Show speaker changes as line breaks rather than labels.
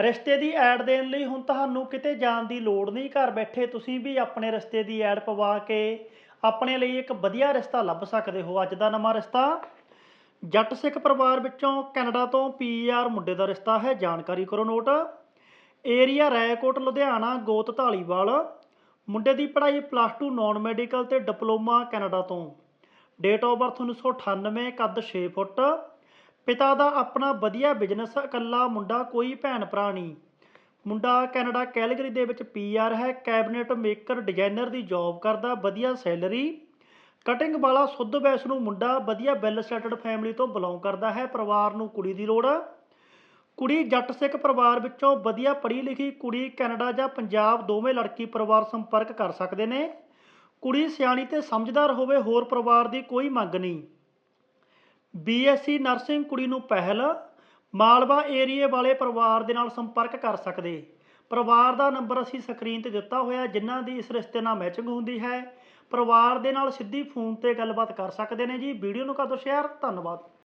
ਰਿਸ਼ਤੇ ਦੀ ਐਡ ਦੇਣ ਲਈ ਹੁਣ ਤੁਹਾਨੂੰ ਕਿਤੇ ਜਾਣ ਦੀ ਲੋੜ ਨਹੀਂ, ਘਰ ਬੈਠੇ ਤੁਸੀਂ ਵੀ ਆਪਣੇ ਰਿਸ਼ਤੇ ਦੀ ਐਡ ਪਵਾ ਕੇ ਆਪਣੇ ਲਈ ਇੱਕ ਵਧੀਆ ਰਿਸ਼ਤਾ ਲੱਭ ਸਕਦੇ ਹੋ। ਅੱਜ ਦਾ ਨਵਾਂ ਰਿਸ਼ਤਾ ਜੱਟ ਸਿੱਖ ਪਰਿਵਾਰ ਵਿੱਚੋਂ ਕੈਨੇਡਾ ਤੋਂ ਪੀਆਰ ਮੁੰਡੇ ਦਾ ਰਿਸ਼ਤਾ ਹੈ। ਜਾਣਕਾਰੀ ਕਰੋ ਨੋਟ। ਏਰੀਆ ਰਾਏਕੋਟ, ਲੁਧਿਆਣਾ, ਗੋਤ ਢਾਲੀਵਾਲ ਮੁੰਡੇ ਦੀ ਪੜ੍ਹਾਈ ਪਲੱਸ 2 ਨਾਨ ਮੈਡੀਕਲ ਤੇ ਡਿਪਲੋਮਾ ਕੈਨੇਡਾ ਤੋਂ। ਡੇਟ ਆਫ ਬਰਥ 1998 ਕੱਦ 6 ਫੁੱਟ। ਪਿਤਾ ਦਾ ਆਪਣਾ ਵਧੀਆ ਬਿਜ਼ਨਸ ਇਕੱਲਾ ਮੁੰਡਾ ਕੋਈ ਭੈਣ ਭਰਾ ਨਹੀਂ। ਮੁੰਡਾ ਕੈਨੇਡਾ ਕੈਲਗਰੀ ਦੇ ਵਿੱਚ ਪੀਆਰ ਹੈ, ਕੈਬਨਿਟ ਮੇਕਰ, ਡਿਜ਼ਾਈਨਰ ਦੀ ਜੌਬ ਕਰਦਾ, ਵਧੀਆ ਸੈਲਰੀ। ਕਟਿੰਗ ਵਾਲਾ ਸੁੱਧ ਵੈਸ਼ਨੂੰ ਮੁੰਡਾ ਵਧੀਆ ਵੈਲ ਸੈਟਲਡ ਫੈਮਿਲੀ ਤੋਂ ਬਿਲੋਂਗ ਕਰਦਾ ਹੈ, ਪਰਿਵਾਰ ਨੂੰ ਕੁੜੀ ਦੀ ਲੋੜ। ਕੁੜੀ ਜੱਟ ਸਿੱਖ ਪਰਿਵਾਰ ਵਿੱਚੋਂ ਵਧੀਆ ਪੜ੍ਹੀ ਲਿਖੀ ਕੁੜੀ ਕੈਨੇਡਾ ਜਾਂ ਪੰਜਾਬ ਦੋਵੇਂ ਲੜਕੀ ਪਰਿਵਾਰ ਸੰਪਰਕ ਕਰ ਸਕਦੇ ਨੇ। ਕੁੜੀ ਸਿਆਣੀ ਤੇ ਸਮਝਦਾਰ ਹੋਵੇ, ਹੋਰ ਪਰਿਵਾਰ ਦੀ ਕੋਈ ਮੰਗ ਨਹੀਂ। ਬੀਐਸਸੀ ਨਰਸਿੰਗ ਕੁੜੀ ਨੂੰ ਪਹਿਲ, ਮਾਲਵਾ ਏਰੀਏ ਵਾਲੇ ਪਰਿਵਾਰ ਦੇ ਨਾਲ ਸੰਪਰਕ ਕਰ ਸਕਦੇ। ਪਰਿਵਾਰ ਦਾ ਨੰਬਰ ਅਸੀਂ ਸਕਰੀਨ ਤੇ ਦਿੱਤਾ ਹੋਇਆ, ਜਿਨ੍ਹਾਂ ਦੀ ਇਸ ਰਿਸ਼ਤੇ ਨਾਲ ਮੈਚਿੰਗ ਹੁੰਦੀ ਹੈ। ਪਰਿਵਾਰ ਦੇ ਨਾਲ ਸਿੱਧੀ ਫੋਨ ਤੇ ਗੱਲਬਾਤ ਕਰ ਸਕਦੇ ਨੇ ਜੀ। ਵੀਡੀਓ ਨੂੰ ਕਰ ਦਿਓ ਸ਼ੇਅਰ ਧੰਨਵਾਦ।